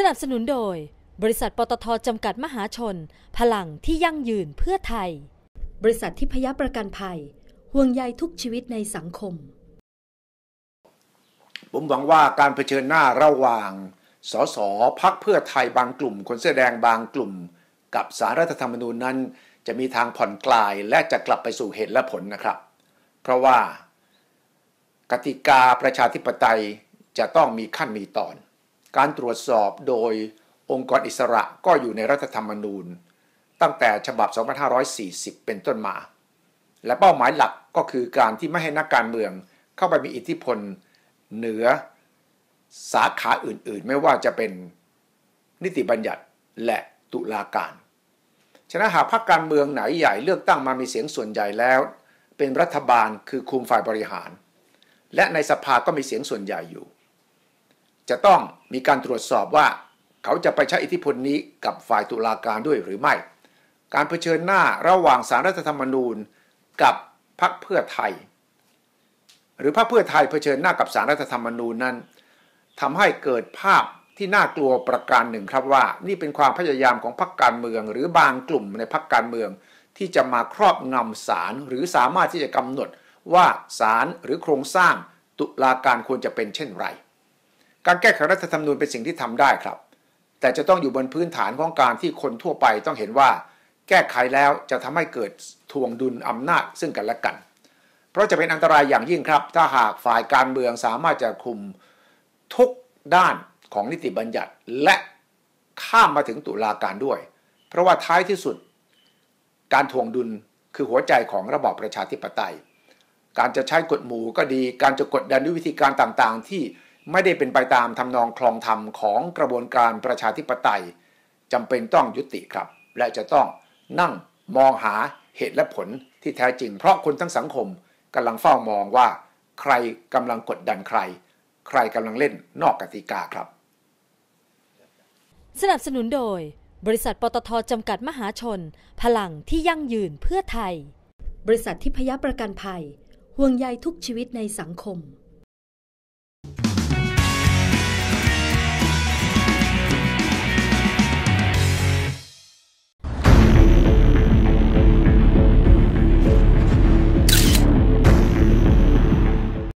สนับสนุนโดย บริษัทปตทจำกัดมหาชน พลังที่ยั่งยืนเพื่อไทย บริษัททิพยประกันภัย ห่วงใยทุกชีวิตในสังคม ผมหวังว่าการเผชิญหน้าระหว่าง สสพักเพื่อไทยบางกลุ่ม คนเสื้อแดงบางกลุ่ม กับสารรัฐธรรมนูญนั้น จะมีทางผ่อนคลายและจะกลับไปสู่เหตุและผลนะครับ เพราะว่ากติกาประชาธิปไตยจะต้องมีขั้นมีตอน การตรวจสอบโดยองค์กรอิสระก็อยู่ในรัฐธรรมนูญ ตั้งแต่ฉบับ 2540 เป็นต้นมา และเป้าหมายหลักก็คือการที่ไม่ให้นักการเมืองเข้าไปมีอิทธิพลเหนือสาขาอื่นๆ ไม่ว่าจะเป็นนิติบัญญัติและตุลาการ ฉะนั้นหากพรรคการเมืองไหนใหญ่เลือกตั้งมามีเสียงส่วนใหญ่แล้ว เป็นรัฐบาลคือคุมฝ่ายบริหาร และในสภาก็มีเสียงส่วนใหญ่อยู่ จะต้องมีการตรวจสอบว่าเขาจะไปใช้อิทธิพลนี้กับฝ่ายตุลาการด้วยหรือไม่ การเผชิญหน้าระหว่างสารรัฐธรรมนูญกับพรรคเพื่อไทย หรือพรรคเพื่อไทยเผชิญหน้ากับสารรัฐธรรมนูญนั้นทำให้เกิดภาพที่น่ากลัวประการหนึ่งครับว่า นี่เป็นความพยายามของพรรคการเมือง หรือบางกลุ่มในพรรคการเมือง ที่จะมาครอบงำศาลหรือสามารถที่จะกำหนดว่าศาลหรือโครงสร้างตุลาการควรจะเป็นเช่นไร การแก้ไขรัฐธรรมนูญเป็นสิ่งที่ทำได้ครับ แต่จะต้องอยู่บนพื้นฐานของการที่คนทั่วไปต้องเห็นว่า แก้ไขแล้วจะทำให้เกิดทวงดุลอำนาจซึ่งกันและกัน เพราะจะเป็นอันตรายอย่างยิ่งครับ ถ้าหากฝ่ายการเมืองสามารถจะคุมทุกด้านของนิติบัญญัติและข้ามมาถึงตุลาการด้วย เพราะว่าท้ายที่สุด การทวงดุลคือหัวใจของระบอบประชาธิปไตย การจะใช้กฎหมู่ก็ดี การจะกดดันด้วยวิธีการต่างๆ ที่ ไม่ได้เป็นไปตามทำนองคลองธรรมของกระบวนการประชาธิปไตยจำเป็นต้องยุติครับ และจะต้องนั่งมองหาเหตุและผลที่แท้จริง เพราะคนทั้งสังคมกำลังเฝ้ามองว่า ใครกำลังกดดันใคร ใครกำลังเล่นนอกกติกาครับ สนับสนุนโดย บริษัทปตทจำกัดมหาชน พลังที่ยั่งยืนเพื่อไทย บริษัททิพยประกันภัย ห่วงใยทุกชีวิตในสังคม